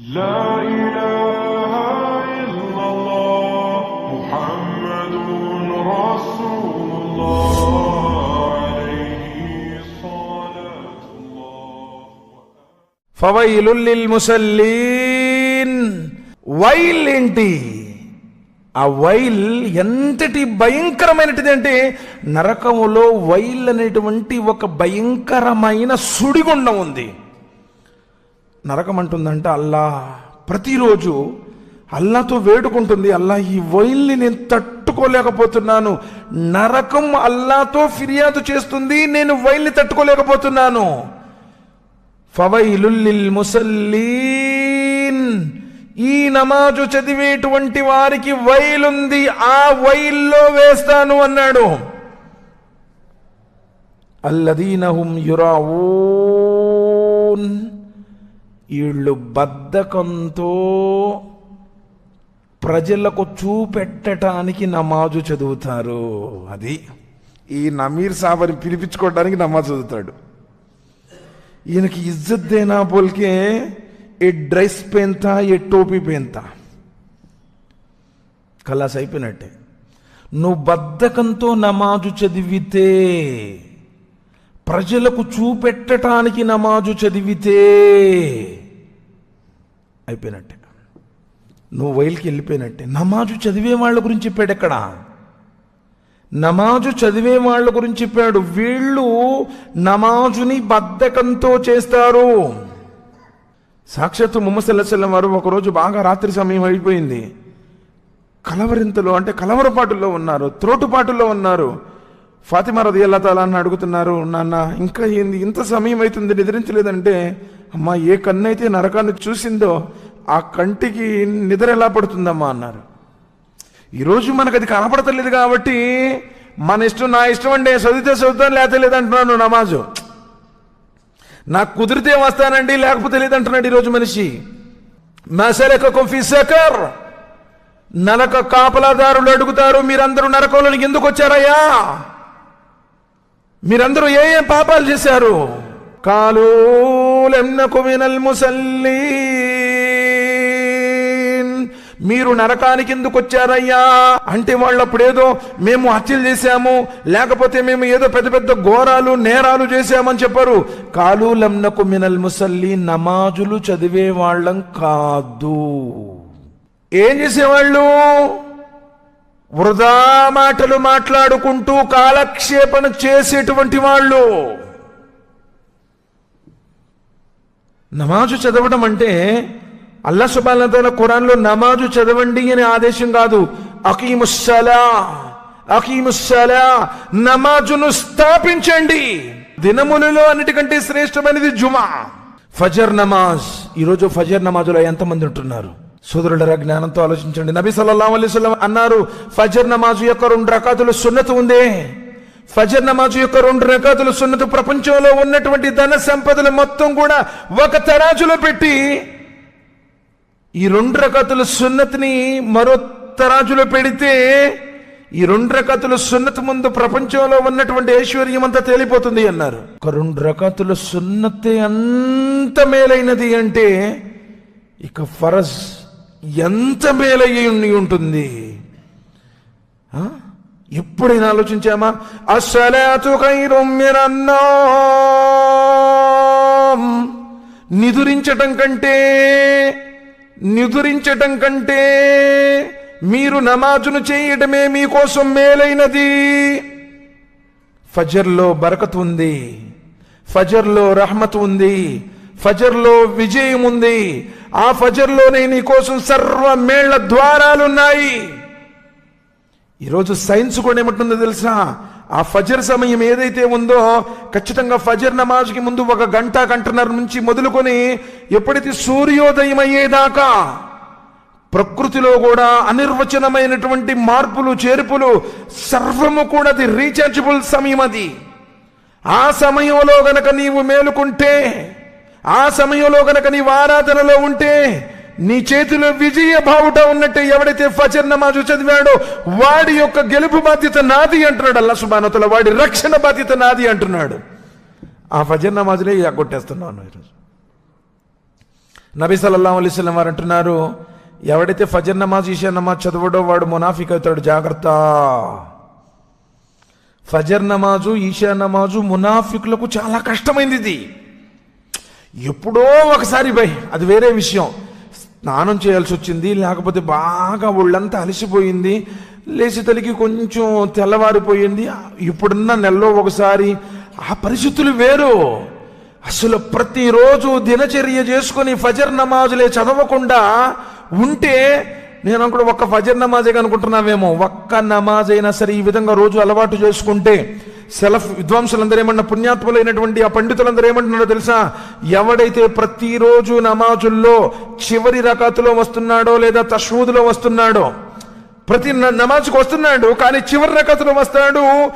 لا إله إلا الله محمد رسول الله عليه صلاة الله ఫవైలుల్లిల్ ముసల్లీన్ while ఏంటి ఆ while ఎంతటి భయంకరమైనటిది అంటే నరకములో వైల్ అనేటువంటి ఒక భయంకరమైన సుడిగుండం ఉంది నరకం అంటుందంటే అల్లా ప్రతిరోజు అల్లాతో వేడుకుంటుంది. అల్లా ఈ వైల్ని నేను తట్టుకోలేకపోతున్నాను. నరకం అల్లాతో ఫిర్యాదు చేస్తుంది. నేను వైల్ని తట్టుకోలేకపోతున్నాను. ఫవైలుల్లిల్ ముసల్లీన్. ఈ నమాజు చదివేటువంటి వారికి వైలుంది. ఆ వైల్లో వేస్తాను అన్నాడు. అల్లదీనహుం యురావూన్ వీళ్ళు బద్ధకంతో ప్రజలకు చూపెట్టడానికి నమాజు చదువుతారు. అది ఈ నమీర్ సాబర్ని పిలిపించుకోవడానికి నమాజ్ చదువుతాడు. ఈయనకి ఇజ్జత్ దేనా బోల్కే? ఏ డ్రెస్ పెంతా ఏ టోపీ పెంతా? కలాస్ అయిపోయినట్టే. నువ్వు బద్ధకంతో నమాజు చదివితే ప్రజలకు చూపెట్టడానికి నమాజు చదివితే అయిపోయినట్టే. నువ్వు వైల్కి వెళ్ళిపోయినట్టే. నమాజు చదివే వాళ్ళ గురించి చెప్పాడు ఎక్కడ? నమాజు చదివే వాళ్ళ గురించి చెప్పాడు. వీళ్ళు నమాజుని బద్ధకంతో చేస్తారు. సాక్షాత్తు ముమ్మసల్లం వారు ఒకరోజు బాగా రాత్రి సమయం అయిపోయింది. కలవరింతలో అంటే కలవరపాటులో ఉన్నారు త్రోటుపాటులో ఉన్నారు. ఫాతిమా రది అల్లా అడుగుతున్నారు నాన్న ఇంకా ఏంది? ఇంత సమయం అవుతుంది నిద్రించలేదంటే అమ్మా ఏ కన్నైతే నరకాన్ని చూసిందో ఆ కంటికి నిద్ర ఎలా పడుతుందమ్మా? అన్నారు. ఈరోజు మనకు అది కనపడతలేదు కాబట్టి మన ఇష్టం నా ఇష్టం అంటే చదివితే చదువుతాను లేకపోతే లేదంటున్నాను నమాజు. నాకు కుదిరితే వస్తానండి లేకపోతే లేదంటున్నాడు ఈరోజు మనిషి. మసలక కొంఫీ నరక కాపలాదారులు అడుగుతారు మీరందరూ నరకంలోనికి ఎందుకు వచ్చారయ్యా? మీరందరూ ఏ ఏ పాపాలు చేశారు? కాలు మినల్ ముసల్లీ మీరు నరకానికి ఎందుకు వచ్చారయ్యా అంటే వాళ్ళు అప్పుడేదో మేము హత్యలు చేశాము లేకపోతే మేము ఏదో పెద్ద పెద్ద ఘోరాలు నేరాలు చేశామని చెప్పారు. కాలు లమ్నకు మినల్ ముసల్లి నమాజులు చదివే వాళ్ళం కాదు. ఏం చేసేవాళ్ళు? వృధా మాటలు మాట్లాడుకుంటూ కాలక్షేపణ చేసేటువంటి వాళ్ళు. నమాజు చదవడం అంటే అల్లా సుబాల ఖురాన్లో నమాజు చదవండి అనే ఆదేశం కాదు. అకీముస్సలా అకీముస్సలా నమాజును స్థాపించండి. దినములలో అన్నిటికంటే శ్రేష్టమైనది జుమా. ఫజర్ నమాజ్. ఈరోజు ఫజర్ నమాజులో ఎంతమంది ఉంటున్నారు? సోదరులరా జ్ఞానంతో ఆలోచించండి. నబీ సల్లాం అలైహి అన్నారు ఫజర్ నమాజు యొక్క రెండు రకాతులు సున్నతి ఉందే. ఫజర్ నమాజు యొక్క రెండు రకాతులు సున్నతి ప్రపంచంలో ఉన్నటువంటి ధన సంపదలు మొత్తం కూడా ఒక తరాజులో పెట్టి ఈ రెండు రకాతుల సున్నతిని మరో తరాజులో పెడితే ఈ రెండు రకాతుల సున్నతి ముందు ప్రపంచంలో ఉన్నటువంటి ఐశ్వర్యం అంతా తేలిపోతుంది అన్నారు. ఒక రెండు రకాతుల సున్నతే అంత మేలైనది అంటే ఇక ఫరజ్ ఎంత మేలయ్యి ఉండి ఉంటుంది? ఆ? ఎప్పుడైనా ఆలోచించామా? అసలాతు ఖైరుం నిదురించటం కంటే నిదురించటం కంటే మీరు నమాజును చేయటమే మీకోసం మేలైనది. ఫజర్లో బరకత్ ఉంది. ఫజర్లో రహమత్ ఉంది. ఫజర్లో విజయం ఉంది ఆ ఫజర్లోనే నీకోసం సర్వ మేళ్ళ ద్వారాలున్నాయి. ఈరోజు సైన్స్ కూడా ఏమంటుందో తెలుసా? ఆ ఫజర్ సమయం ఏదైతే ఉందో ఖచ్చితంగా ఫజర్ నమాజ్కి ముందు ఒక గంట గంటన్నర నుంచి మొదలుకొని ఎప్పుడైతే సూర్యోదయం అయ్యేదాకా ప్రకృతిలో కూడా అనిర్వచనమైనటువంటి మార్పులు చేర్పులు సర్వము కూడా అది రీఛార్జబుల్ సమయం అది. ఆ సమయంలో గనక నీవు మేలుకుంటే ఆ సమయంలో గనక నీవు ఆరాధనలో ఉంటే నీ చేతిలో విజయ బావుట ఉన్నట్టే ఎవడైతే ఫజర్ నమాజు చదివాడో వాడి యొక్క గెలుపు బాధ్యత నాది అంటున్నాడు. అల్లా సుబానతల వాడి రక్షణ బాధ్యత నాది అంటున్నాడు. ఆ ఫజర్ నమాజులే కొట్టేస్తున్నాను ఈరోజు నబీ సల్లాం అలీస్లం వారు అంటున్నారు ఎవడైతే ఫజర్ నమాజ్ ఈషా నమాజ్ చదవడో వాడు మునాఫిక్ అవుతాడు జాగ్రత్త. ఫజర్ నమాజు ఈషా నమాజు మునాఫికులకు చాలా కష్టమైంది ఇది. ఎప్పుడో ఒకసారి భయ్ అది వేరే విషయం. స్నానం చేయాల్సి వచ్చింది లేకపోతే బాగా ఒళ్ళంతా అలసిపోయింది లేచి తలికి కొంచెం తెల్లవారిపోయింది ఇప్పుడున్న నెలలో ఒకసారి. ఆ పరిస్థితులు వేరు. అసలు ప్రతిరోజు దినచర్య చేసుకొని ఫజర్ నమాజులే చదవకుండా ఉంటే నేను అనుకుంటే ఒక్క ఫజర్ నమాజే అనుకుంటున్నావేమో. ఒక్క నమాజ్ అయినా సరే ఈ విధంగా రోజు అలవాటు చేసుకుంటే సెలఫ్ విద్వాంసులందరూ ఏమన్నా పుణ్యాత్ములైనటువంటి ఆ పండితులందరూ ఏమంటున్నారో తెలుసా? ఎవడైతే ప్రతిరోజు నమాజుల్లో చివరి రకాతులో వస్తున్నాడో లేదా తష్వూదులో వస్తున్నాడో ప్రతి న- నమాజ్కి వస్తున్నాడు కానీ చివరి రకతులో వస్తాడు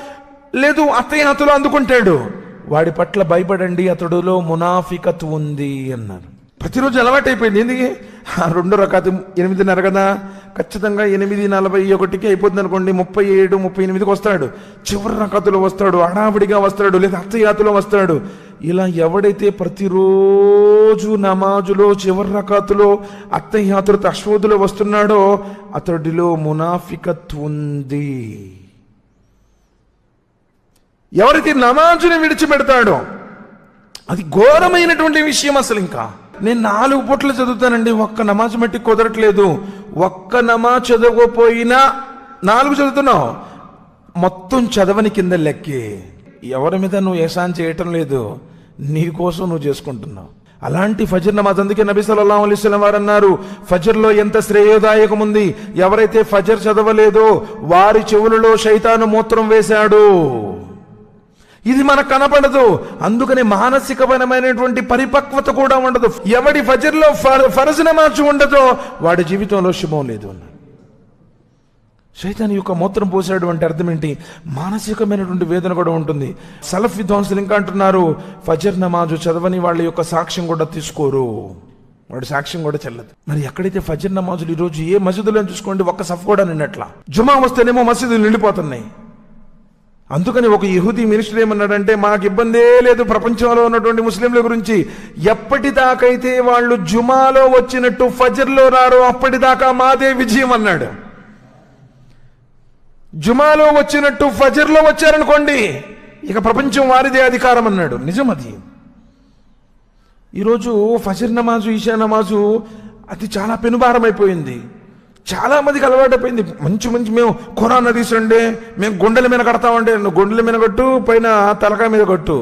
లేదు అత్తయ్యతులు అందుకుంటాడు. వాడి పట్ల భయపడండి అతడులో మునాఫికత్ ఉంది అన్నారు. ప్రతిరోజు అలవాటైపోయింది. ఎందుకు రెండు రకాతి ఎనిమిదిన్నర కదా? ఖచ్చితంగా ఎనిమిది నలభై ఒకటికి అయిపోతుంది అనుకోండి ముప్పై ఏడు ముప్పై ఎనిమిదికి వస్తాడు. చివరి రకాతులో వస్తాడు హడావిడిగా వస్తాడు లేదా అత్తయాతులో వస్తాడు. ఇలా ఎవడైతే ప్రతిరోజు నమాజులో చివరి రకాతులో అత్తయాతులు తశ్వదులో వస్తున్నాడో అతడిలో మునాఫికత్ ఉంది. ఎవరైతే నమాజుని విడిచిపెడతాడో అది ఘోరమైనటువంటి విషయం అసలు ఇంకా. నేను నాలుగు పూట్లు చదువుతానండి ఒక్క నమాజ్ మట్టి కుదరట్లేదు. ఒక్క నమాజ్ చదవకపోయినా నాలుగు చదువుతున్నావు. మొత్తం చదవని కింద లెక్కే. ఎవరి మీద నువ్వు ఏసాన్ చేయటం లేదు. నీ కోసం నువ్వు చేసుకుంటున్నావు. అలాంటి ఫజర్ నమాజ్ అందుకే నబీ సల్లాం అలీస్లం వారు అన్నారు ఫజర్లో ఎంత శ్రేయోదాయకం ఉంది. ఎవరైతే ఫజర్ చదవలేదో వారి చెవులలో శైతాను మూత్రం వేశాడు. ఇది మనకు కనపడదు. అందుకని మానసికపరమైనటువంటి పరిపక్వత కూడా ఉండదు. ఎవడి ఫజర్లో ఫర్- ఫరజ్ నమాజ్ ఉండదో వాడి జీవితంలో శుభం లేదు అన్నారు శైతాన్ యొక్క మూత్రం పోసాడు అంటే అర్థం ఏంటి? మానసికమైనటువంటి వేదన కూడా ఉంటుంది. సలఫ్ విద్వాంసులు ఇంకా అంటున్నారు ఫజర్ నమాజు చదవని వాళ్ళ యొక్క సాక్ష్యం కూడా తీసుకోరు. వాడి సాక్ష్యం కూడా చెల్లదు. మరి ఎక్కడైతే ఫజర్ నమాజులు ఈరోజు ఏ మసీదులో చూసుకోండి ఒక్క సఫ్ కూడా నిన్నట్లా. జుమా వస్తేనేమో మసీదులు నిండిపోతున్నాయి. అందుకని ఒక యహూదీ మినిస్టర్ ఏమన్నాడంటే మాకు ఇబ్బందే లేదు ప్రపంచంలో ఉన్నటువంటి ముస్లింల గురించి. ఎప్పటిదాకైతే వాళ్ళు జుమాలో వచ్చినట్టు ఫజర్లో రారో అప్పటిదాకా మాదే విజయం అన్నాడు. జుమాలో వచ్చినట్టు ఫజర్లో వచ్చారనుకోండి ఇక ప్రపంచం వారిదే అధికారం అన్నాడు. నిజం అది ఈరోజు ఫజర్ నమాజు ఈషా నమాజు అది చాలా పెనుభారం అయిపోయింది చాలా మందికి అలవాటైపోయింది మంచి మంచి మేము ఖురాన్ తీసుండే మేము గుండెల మీద కడతామంటే నువ్వు గుండెల మీద కట్టు పైన తలకాయ మీద కట్టు.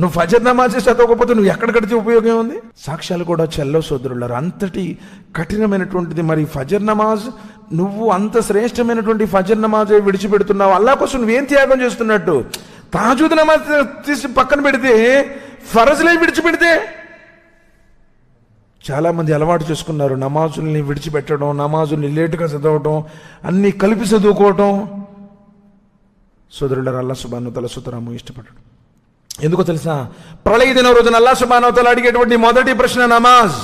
నువ్వు ఫజర్ నమాజ్ చదవకపోతే నువ్వు ఎక్కడ కడితే ఉపయోగం ఉంది సాక్ష్యాలు కూడా చెల్లో సోదరులారు అంతటి కఠినమైనటువంటిది మరి ఫజర్ నమాజ్ నువ్వు అంత శ్రేష్టమైనటువంటి ఫజర్ నమాజ్ విడిచిపెడుతున్నావు. అల్లా కోసం నువ్వేం త్యాగం చేస్తున్నట్టు? తాజూద్ నమాజ్ తీసి పక్కన పెడితే ఫరజ్లే విడిచిపెడితే చాలామంది అలవాటు చేసుకున్నారు. నమాజుల్ని విడిచిపెట్టడం నమాజుల్ని లేటుగా చదవటం అన్నీ కలిపి చదువుకోవటం. సోదరుల అల్లా సుబానోతల సుతరాము ఇష్టపడడు. ఎందుకో తెలుసా? ప్రళయ దిన రోజున అల్లా సుబానోతల అడిగేటువంటి మొదటి ప్రశ్న నమాజ్.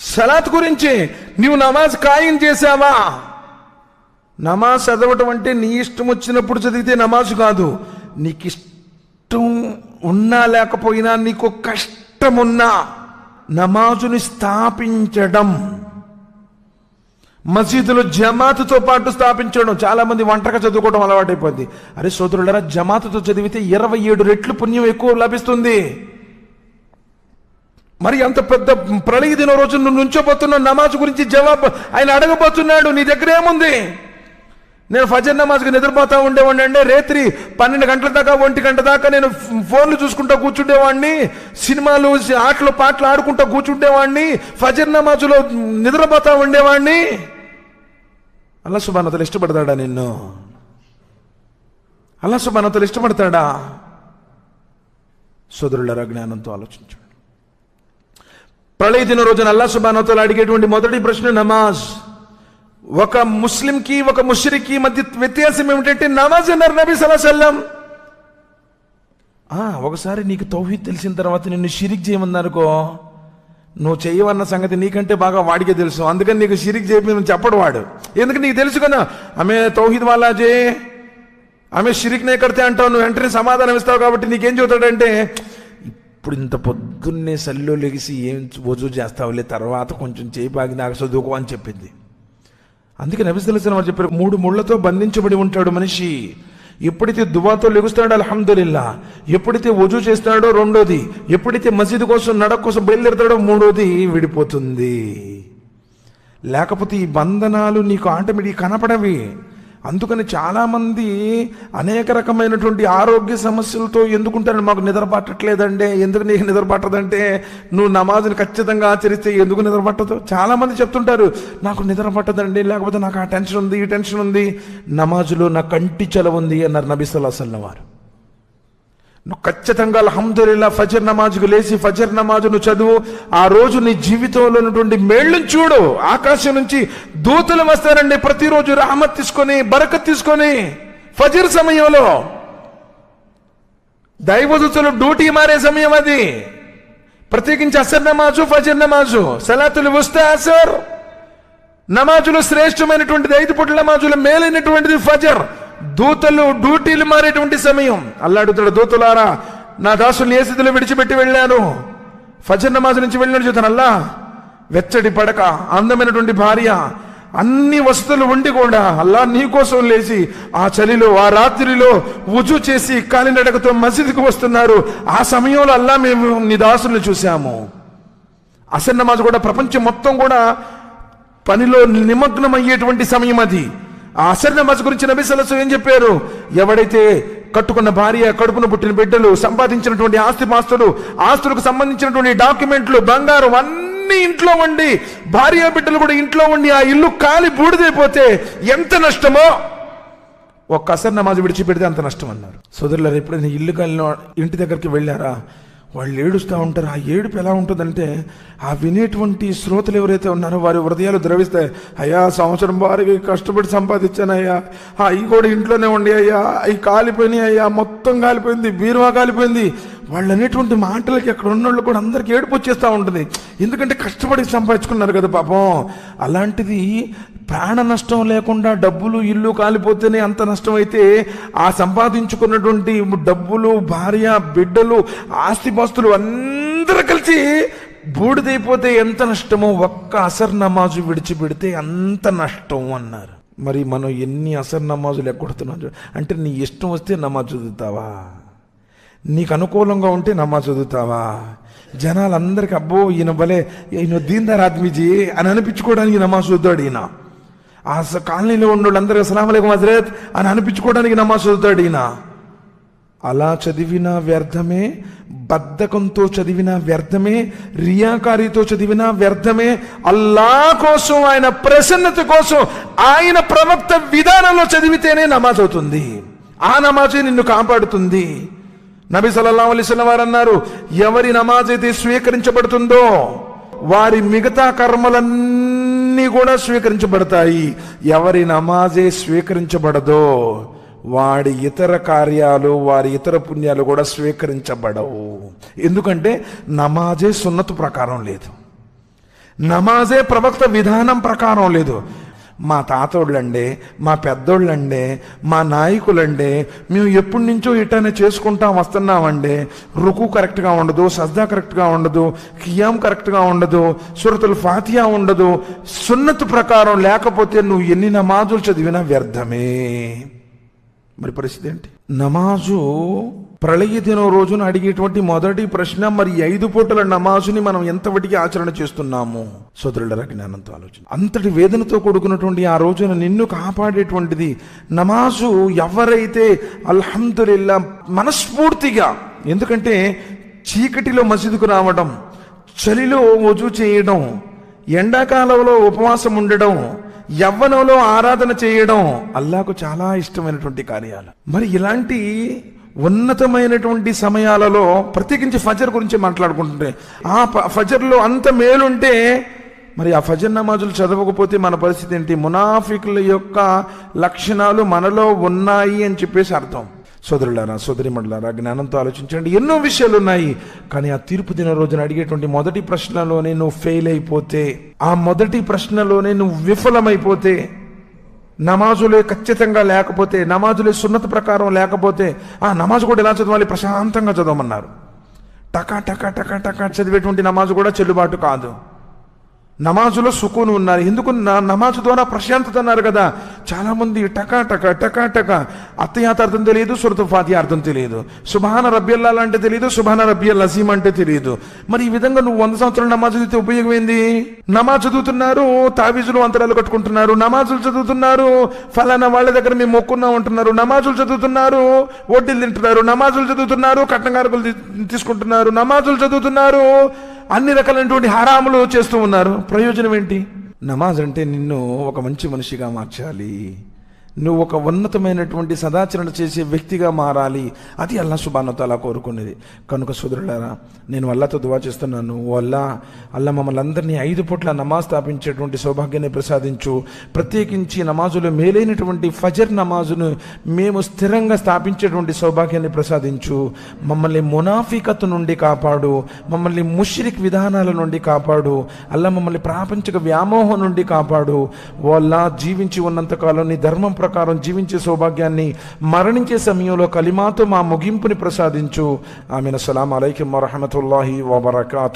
సలాత్ గురించి నీవు నమాజ్ ఖాయం చేశావా? నమాజ్ చదవటం అంటే నీ ఇష్టం వచ్చినప్పుడు చదివితే నమాజ్ కాదు. నీకు ఇష్టం ఉన్నా లేకపోయినా నీకు కష్టం ఉన్నా నమాజుని స్థాపించడం. మసీదులో జమాతుతో పాటు స్థాపించడం. చాలామంది వంటక చదువుకోవడం అలవాటైపోద్ది. అరే సోదరులరా జమాతుతో చదివితే ఇరవై ఏడు రెట్లు పుణ్యం ఎక్కువ లభిస్తుంది. మరి అంత పెద్ద ప్రళయ దిన రోజు నువ్వు నుంచోబోతున్న నమాజ్ గురించి జవాబు ఆయన అడగబోతున్నాడు నీ దగ్గర ఏముంది? నేను ఫజర్ నమాజ్కి నిద్రపోతా ఉండేవాడిని అంటే రేత్రి పన్నెండు గంటల దాకా ఒంటి గంట దాకా నేను ఫోన్లు చూసుకుంటూ కూర్చుండేవాడిని సినిమాలు ఆటలు పాటలు ఆడుకుంటూ కూర్చుండేవాడిని ఫజర్ నమాజులో నిద్రపోతా ఉండేవాడిని. అల్లా సుబానతలు ఇష్టపడతాడా నిన్ను? అల్లా సుబానతలు ఇష్టపడతాడా? సోదరులరా జ్ఞానంతో ఆలోచించాడు. ప్రళయ దిన రోజున అల్లా సుబానతలు అడిగేటువంటి మొదటి ప్రశ్న నమాజ్. ఒక ముస్లింకి ఒక ముషరికి మధ్య వ్యత్యాసం ఏమిటంటే నమాజ్ అన్నారు నబీ సలాసల్లం ఒకసారి నీకు తౌహీద్ తెలిసిన తర్వాత నిన్ను షిరిక్ చేయమన్నారుకో నువ్వు చేయవన్న సంగతి నీకంటే బాగా వాడికే తెలుసు. అందుకని నీకు షిరిక్ చేయమని చెప్పడు వాడు. ఎందుకు నీకు తెలుసు కదా? ఆమె తౌహీద్ వాళ్ళ జే ఆమె షిరిక్నే కడితే అంటావు నువ్వు వెంటనే సమాధానం ఇస్తావు కాబట్టి నీకేం చెబుతాడంటే ఇప్పుడు ఇంత పొద్దున్నే సల్లో లెగిసి ఏం వజూ చేస్తావులే తర్వాత కొంచెం చేయి పాగి నాకు చదువుకో అని చెప్పింది. అందుకే నబిస్తుల్లాహం వారు చెప్పారు మూడు ముళ్ళతో బంధించబడి ఉంటాడు మనిషి. ఎప్పుడైతే దువాతో లెగుస్తాడో అల్హమ్దుల్లా ఎప్పుడైతే వజూ చేస్తాడో రెండోది ఎప్పుడైతే మసీదు కోసం నడక కోసం బయలుదేరుతాడో మూడోది విడిపోతుంది. లేకపోతే ఈ బంధనాలు నీకు ఆటోమేటిక్ కనపడవి. అందుకని చాలామంది అనేక రకమైనటువంటి ఆరోగ్య సమస్యలతో ఎందుకుంటారని మాకు నిద్ర పట్టట్లేదండి ఎందుకు నీకు నిద్ర పట్టదంటే నువ్వు నమాజుని ఖచ్చితంగా ఆచరిస్తే ఎందుకు నిద్ర పట్టదు చాలామంది చెప్తుంటారు నాకు నిద్ర పట్టదండి లేకపోతే నాకు ఆ టెన్షన్ ఉంది ఈ టెన్షన్ ఉంది. నమాజులో నా కంటి చల ఉంది అన్నారు నబీ సల్లాహం వారు. నువ్వు ఖచ్చితంగా అల్హమ్దుల్లా ఫజర్ నమాజ్కు లేచి ఫజర్ నమాజును చదువు. ఆ రోజు నీ జీవితంలో ఉన్నటువంటి మేళ్ళను చూడు. ఆకాశం నుంచి దూతలు వస్తారండి. ప్రతిరోజు రహమత్ తీసుకొని బరకత్ తీసుకొని ఫజర్ సమయంలో. దైవదూతలు డ్యూటీ మారే సమయం అది. ప్రత్యేకించి అసర్ నమాజు ఫజర్ నమాజు. సలాతులు వస్తే అసర్. నమాజులు శ్రేష్టమైనటువంటిది ఐదు పుట్ల నమాజులు మేలైనటువంటిది ఫజర్. దూతలు డ్యూటీలు మారేటువంటి సమయం. అల్లాడుతాడు దూతలారా నా దాసుల్ని ఏ స్థితిలో విడిచిపెట్టి వెళ్ళాను? ఫజర్ నమాజ్ నుంచి వెళ్ళినట్టు చూతాను అల్లా వెచ్చడి పడక అందమైనటువంటి భార్య అన్ని వస్తువులు ఉండి కూడా అల్లా నీకోసం లేచి ఆ చలిలో ఆ రాత్రిలో ఉజు చేసి కాలినడకతో మసీదుకు వస్తున్నారు. ఆ సమయంలో అల్లా మేము నీ దాసుల్ని చూశాము. అసన్నమాజ్ కూడా ప్రపంచం మొత్తం కూడా పనిలో నిమగ్నం అయ్యేటువంటి సమయం అది. ఆ అసర్ నమాజ్ గురించి నబీ ఏం చెప్పారు? ఎవడైతే కట్టుకున్న భార్య కడుపున పుట్టిన బిడ్డలు సంపాదించినటువంటి ఆస్తి పాస్తులు ఆస్తులకు సంబంధించినటువంటి డాక్యుమెంట్లు బంగారం అన్ని ఇంట్లో ఉండి భార్య బిడ్డలు కూడా ఇంట్లో ఉండి ఆ ఇల్లు కాలి బూడిదైపోతే ఎంత నష్టమో? ఒక్క అసర్ నమాజ్ విడిచిపెడితే అంత నష్టం అన్నారు. సోదరులారు ఎప్పుడైనా ఇల్లు కాలిన ఇంటి దగ్గరికి వెళ్ళారా? వాళ్ళు ఏడుస్తూ ఉంటారు. ఆ ఏడుపు ఎలా ఉంటుందంటే ఆ వినేటువంటి శ్రోతలు ఎవరైతే ఉన్నారో వారి హృదయాలు ద్రవిస్తాయి. అయ్యా సంవత్సరం వారికి కష్టపడి సంపాదించానయ్యా. ఆ అవి కూడా ఇంట్లోనే ఉండి అయ్యా. అవి కాలిపోయినాయి అయ్యా. మొత్తం కాలిపోయింది. బీరువా కాలిపోయింది. వాళ్ళు అనేటువంటి మాటలకి అక్కడ ఉన్నోళ్ళు కూడా అందరికి ఏడుపు వచ్చేస్తూ ఉంటుంది. ఎందుకంటే కష్టపడి సంపాదించుకున్నారు కదా పాపం. అలాంటిది ప్రాణ నష్టం లేకుండా డబ్బులు ఇల్లు కాలిపోతేనే అంత నష్టం అయితే ఆ సంపాదించుకున్నటువంటి డబ్బులు భార్య బిడ్డలు ఆస్తిపాస్తులు అందరూ కలిసి బూడిదైపోతే ఎంత నష్టమో ఒక్క అసర్ నమాజు విడిచిపెడితే అంత నష్టం అన్నారు. మరి మనం ఎన్ని అసర్ నమాజులు ఎక్కడుతున్నాం అంటే నీ ఇష్టం వస్తే నమాజ్ చదువుతావా? నీకు అనుకూలంగా ఉంటే నమాజ్ చదువుతావా? జనాలందరికీ అబ్బో ఈయన భలే ఈయన దీందార్ ఆద్మీజీ అని అనిపించుకోవడానికి నమాజ్ చదువుతాడు ఈయన. ఆ స- కాలనీలో ఉన్న అందరూ అస్సలాం హజరత్ అని అనిపించుకోవడానికి నమాజ్ చదువుతాడు ఈయన. అలా చదివిన వ్యర్థమే బద్ధకంతో చదివిన వ్యర్థమే రియాకారితో చదివిన వ్యర్థమే అల్లా కోసం ఆయన ప్రసన్నత కోసం ఆయన ప్రవక్త విధానంలో చదివితేనే నమాజ్ అవుతుంది. ఆ నమాజే నిన్ను కాపాడుతుంది. నబి సల్లాం అలైహి వారు అన్నారు ఎవరి నమాజ్ అయితే స్వీకరించబడుతుందో వారి మిగతా కర్మలన్నీ కూడా స్వీకరించబడతాయి. ఎవరి నమాజే స్వీకరించబడదో వాడి ఇతర కార్యాలు వారి ఇతర పుణ్యాలు కూడా స్వీకరించబడవు. ఎందుకంటే నమాజే సున్నతు ప్రకారం లేదు. నమాజే ప్రవక్త విధానం ప్రకారం లేదు. మా తాతోళ్ళండే మా పెద్దోళ్ళండే మా నాయకులండే మేము ఎప్పటి నుంచో ఇటనే చేసుకుంటాం వస్తున్నామండే. రుకు కరెక్ట్గా ఉండదు సజ్దా కరెక్ట్గా ఉండదు కియాం కరెక్ట్గా ఉండదు సురతులు ఫాతియా ఉండదు. సున్నతు ప్రకారం లేకపోతే నువ్వు ఎన్ని నమాజులు చదివినా వ్యర్థమే. మరి పరిస్థితి ఏంటి? నమాజు ప్రళయ దినం రోజున అడిగేటువంటి మొదటి ప్రశ్న మరి ఐదు పూటల నమాజుని మనం ఎంతవటికి ఆచరణ చేస్తున్నాము? సోదరుల జ్ఞానంతో ఆలోచన. అంతటి వేదనతో కూడుకున్నటువంటి ఆ రోజున నిన్ను కాపాడేటువంటిది నమాజు ఎవరైతే అల్హమ్దుల్లా మనస్ఫూర్తిగా ఎందుకంటే చీకటిలో మసీదుకు రావడం చలిలో వజూ చేయడం ఎండాకాలంలో ఉపవాసం ఉండడం యవ్వనంలో ఆరాధన చేయడం అల్లాకు చాలా ఇష్టమైనటువంటి కార్యాలు. మరి ఇలాంటి ఉన్నతమైనటువంటి సమయాలలో ప్రత్యేకించి ఫజర్ గురించి మాట్లాడుకుంటుంటే ఆ ప- ఫజర్లో అంత మేలుంటే మరి ఆ ఫజర్ నమాజులు చదవకపోతే మన పరిస్థితి ఏంటి? మునాఫికుల యొక్క లక్షణాలు మనలో ఉన్నాయి అని చెప్పేసి అర్థం. సోదరులారా సోదరిమండలారా జ్ఞానంతో ఆలోచించండి. ఎన్నో విషయాలు ఉన్నాయి కానీ ఆ తీర్పు దిన రోజున అడిగేటువంటి మొదటి ప్రశ్నలోనే నువ్వు ఫెయిల్ అయిపోతే ఆ మొదటి ప్రశ్నలోనే నువ్వు విఫలమైపోతే నమాజులే ఖచ్చితంగా లేకపోతే నమాజులే సున్నత ప్రకారం లేకపోతే ఆ నమాజ్ కూడా ఎలా చదవాలి? ప్రశాంతంగా చదవమన్నారు. టకా టకా టకా టకా చదివేటువంటి నమాజ్ కూడా చెల్లుబాటు కాదు. నమాజులో సుకూన్ ఉన్నారు. ఎందుకు నా- నమాజు ద్వారా ప్రశాంతత అన్నారు కదా? చాలామంది టకాటక టకా టకా అత్తయాత అర్థం తెలియదు సురతుఫాతి అర్థం తెలియదు. సుభాన రబ్బిల్లా అంటే తెలియదు సుభాన రబ్బియల్ అసీం అంటే తెలియదు. మరి ఈ విధంగా నువ్వు వంద సంవత్సరాలు నమాజ్ చదివితే ఉపయోగం ఏంది నమాజ్ చదువుతున్నారు తావీజులు అంతరాలు కట్టుకుంటున్నారు నమాజులు చదువుతున్నారు ఫలానా వాళ్ళ దగ్గర మేము మొక్కున్నాం అంటున్నారు నమాజులు చదువుతున్నారు వడ్డీలు తింటున్నారు నమాజులు చదువుతున్నారు కట్నగారకులు తీసుకుంటున్నారు నమాజులు చదువుతున్నారు. అన్ని రకాలైనటువంటి హరాములు చేస్తూ ఉన్నారు. ప్రయోజనం ఏంటి? నమాజ్ అంటే నిన్ను ఒక మంచి మనిషిగా మార్చాలి. నువ్వు ఒక ఉన్నతమైనటువంటి సదాచరణ చేసే వ్యక్తిగా మారాలి. అది అల్లా సుబానతాలా కోరుకునేది. కనుక సుదరులారా నేను అల్లాతో దువా చేస్తున్నాను. ఓ అల్లా అల్లా మమ్మల్ని అందరినీ ఐదు పూట్ల నమాజ్ స్థాపించేటువంటి సౌభాగ్యాన్ని ప్రసాదించు. ప్రత్యేకించి నమాజులో మేలైనటువంటి ఫజర్ నమాజును మేము స్థిరంగా స్థాపించేటువంటి సౌభాగ్యాన్ని ప్రసాదించు. మమ్మల్ని మునాఫికత్ నుండి కాపాడు. మమ్మల్ని ముష్రిక్ విధానాల నుండి కాపాడు. అల్లా మమ్మల్ని ప్రాపంచిక వ్యామోహం నుండి కాపాడు. ఓ అల్లా జీవించి ఉన్నంతకాలం నీ ధర్మం ప్రకారం జీవించే సౌభాగ్యాన్ని మరణించే సమయంలో కలిమాతో మా ముగింపుని ప్రసాదించు. ఆమెను. సలాం అలైకి వరహమతుల్లాహి వబర్కాతు.